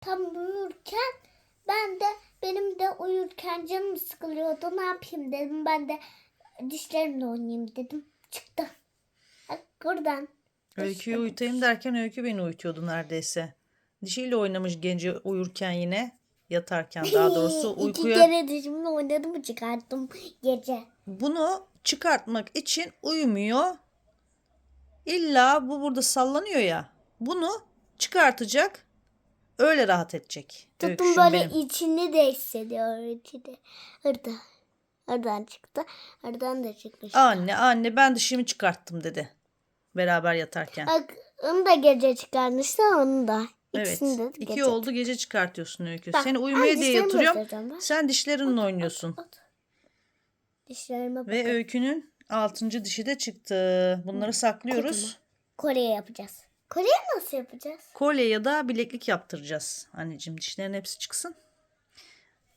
tam uyurken ben de benim de uyurken canım sıkılıyordu. Ne yapayım dedim. Ben de dişlerimle oynayayım dedim. Çıktı. Bak buradan. Öyküyü uyutayım derken Öykü beni uyutuyordu neredeyse. Dişiyle oynamış gece uyurken yine yatarken daha doğrusu İki uykuya. kere dişimle oynadım çıkarttım gece. Bunu çıkartmak için uyumuyor. İlla bu burada sallanıyor ya. Bunu çıkartacak. Öyle rahat edecek. Tuttum Öyküşüm böyle benim. içini de hissediyor içini. Orada. Oradan çıktı. Oradan da çıkmış. Anne anne ben dişimi çıkarttım dedi. Beraber yatarken. Bak onu da gece çıkarmıştı onu da. Evet. İkisini de İki gece. oldu gece çıkartıyorsun Öykü. Bak, Seni ay, uyumaya diye dişlerimi yatırıyorum. göstereceğim. Sen dişlerinle oynuyorsun. Dişlerime Ve. Öykü'nün altıncı dişi de çıktı. Bunları saklıyoruz. Kolye yapacağız. Kolye nasıl yapacağız? Kolye ya da bileklik yaptıracağız. Anneciğim dişlerin hepsi çıksın.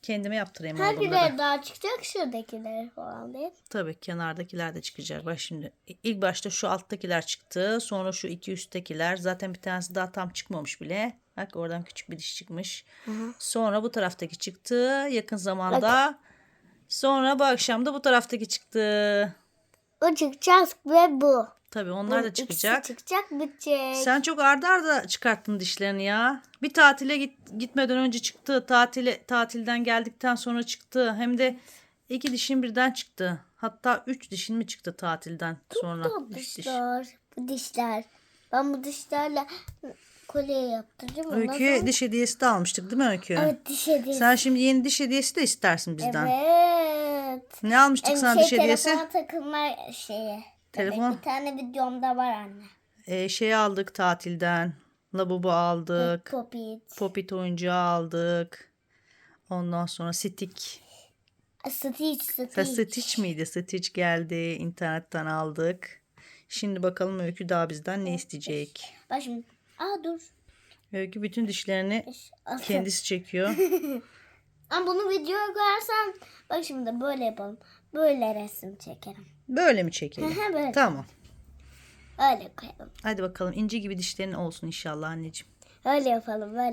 Kendime yaptırayım da. Hangileri daha çıkacak? Şuradakileri falan değil. Tabii kenardakiler de çıkacak. Bak şimdi ilk başta şu alttakiler çıktı. Sonra şu iki üsttekiler. Zaten bir tanesi daha tam çıkmamış bile. Bak oradan küçük bir diş çıkmış. Sonra bu taraftaki çıktı yakın zamanda. Sonra bu akşam da bu taraftaki çıktı. O çıkacak ve bu. Tabii onlar da İkisi çıkacak. çıkacak bitecek. Sen çok arda arda çıkarttın dişlerini ya. Bir tatile git, gitmeden önce çıktı. Tatile tatilden geldikten sonra çıktı. Hem de iki dişin birden çıktı. Hatta üç dişin mi çıktı tatilden sonra? Bu Üç diş. Bu dişler. Ben bu dişlerle kolye ondan Öykü'ye sonra- diş hediyesi de almıştık değil mi Öykü? Evet diş hediyesi. Sen şimdi yeni diş hediyesi de istersin bizden. Evet. Ne almıştık Em, sana şey, diş hediyesi? Telefona takılma şeyi. Telefon? Evet, bir tane videomda var anne. Ee, şey aldık tatilden. Labubu aldık. Popit. Popit oyuncağı aldık. Ondan sonra stick. Stitch, Stitch. Ha, Stitch miydi? Stitch geldi. internetten aldık. Şimdi bakalım Öykü daha bizden ne isteyecek? Bak şimdi. Aa dur. Öykü bütün dişlerini kendisi çekiyor. Ama bunu videoya koyarsam bak şimdi böyle yapalım. Böyle resim çekerim. Böyle mi çekelim? böyle. Tamam. Öyle koyalım. Hadi bakalım inci gibi dişlerin olsun inşallah anneciğim. Öyle yapalım böyle